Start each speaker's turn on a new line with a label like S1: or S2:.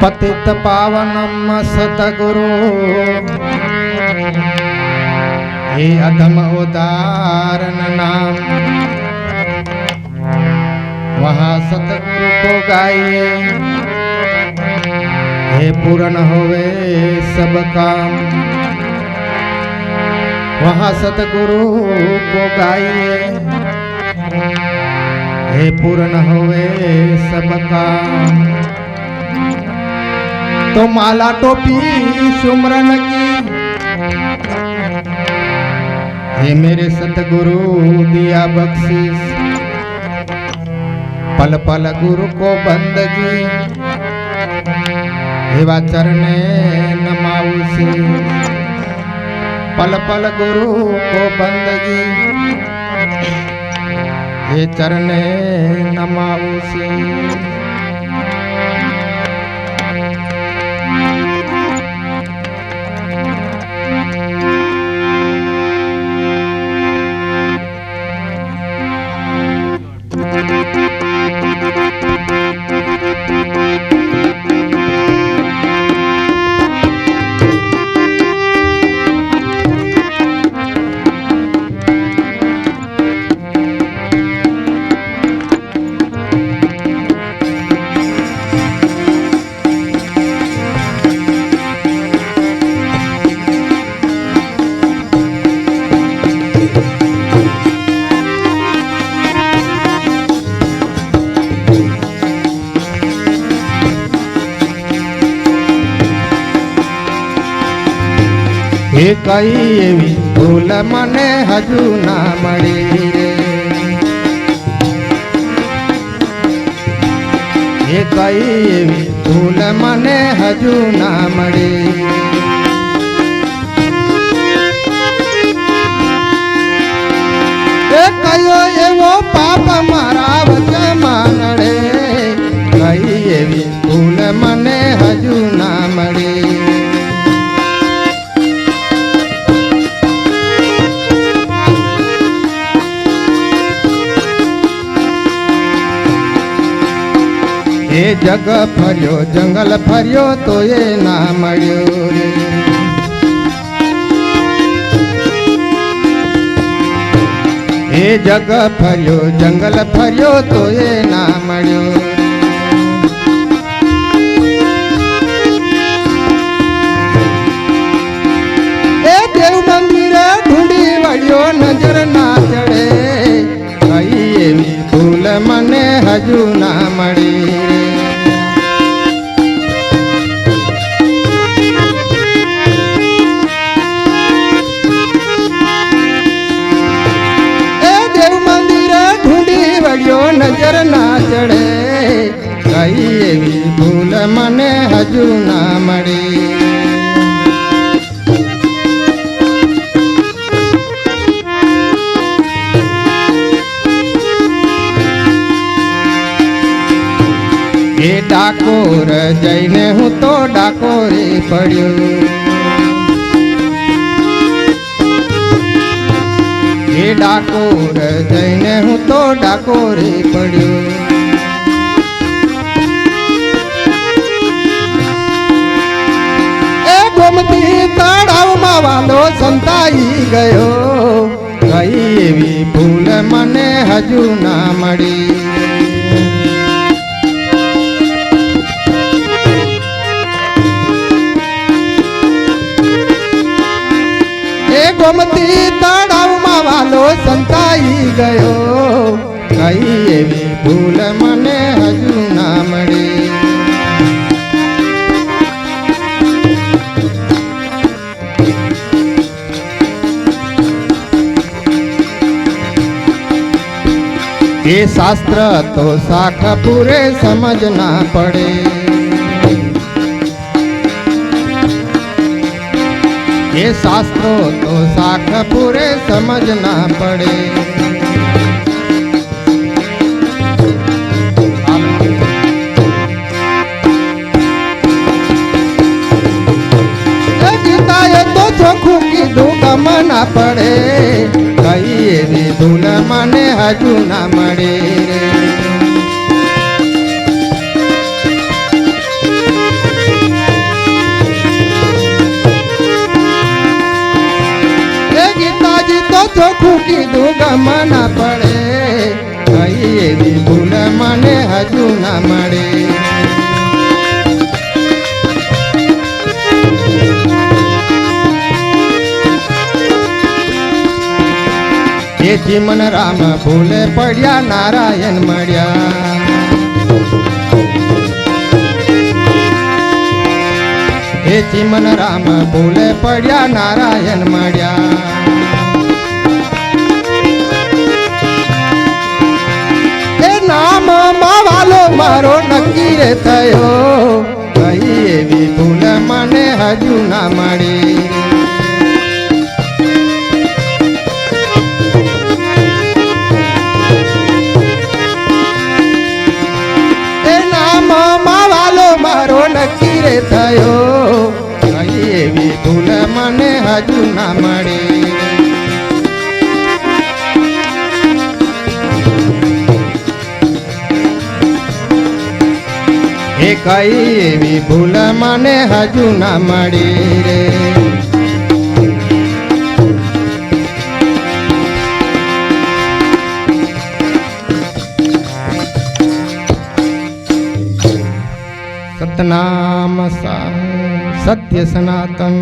S1: પતિત પાવનમ સતગુરુ હે અધમ ઉદાહરણ નામ વહા સતગુરુ કો ગાઈએ હે પૂરણ હોવે સબ કામ વહા સતગુરુ કો ગાઈએ હે પૂर्ण હોવે સબ કામ तो माला टोपी सुमरन की। हे मेरे सतगुरु, दिया बख्शिश। पल पल गुरु को बंदगी। एवा चरणे नमाऊ से पल पल गुरु को बंदगी। हे चरणे नमाऊ से કઈ એવી ભૂલ મને હજુ ના મળી? એ કઈ એવી ભૂલ મને હજુ ના મળી? કયો એવો પાપ મારા વચમાં નડે? કઈ એવી ભૂલ મને હજુ ના એ જગ ફર્યો, જંગલ ફર્યો તો એ ના મળ્યો રે. એ જગ ફર્યો, જંગલ ફર્યો તો એ ના મળ્યો એ દેવ મંદિરે ઢૂંઢી વળ્યો, નજર ના નજર ના ચડે. કઈ એવી ભૂલ મને હજુ ના મળી. એ ડાકોર જઈને હું તો ડાકોરે પડ્યો. ડાકોર, જઈને હું તો ડાકોરે પડ્યો. એ ગોમતી તળાવમાં વાલો સંતાઈ ગયો. કઈ એવી ભૂલ મને હજુ ના મળી. એ ગોમતી તળાવમાં વાલો સંતાઈ ગયો કઈ એવી ભૂલ મને હજુ ના મળી એ શાસ્ત્ર તો શાખ પૂરે સમજ ના પડે એ શાસ્ત્રો તો શાખ પૂરે સમજ ના પડે. ના પડે. કઈ એવી ધૂલ મને હજુ ના મળે રે. કમ ના પડે. કઈ એવી ભૂલ મને હજુ ના મળે. એથી મન રામ ભૂલે પડ્યા, નારાયણ મળ્યા. એથી મન રામ ભૂલે પડ્યા, નારાયણ મળ્યા. નામ માવાલો મારો નક્કી રે થયો. કઈ એવી ભૂલ મને હજુ ના મળી. મારો નક્કી રે થયો. કઈ એવી ભૂલ મને હજુ ના મળી. કઈ એવી ભૂલ મને હજુ ના મળી રે સતનામ સત્ય સનાતન.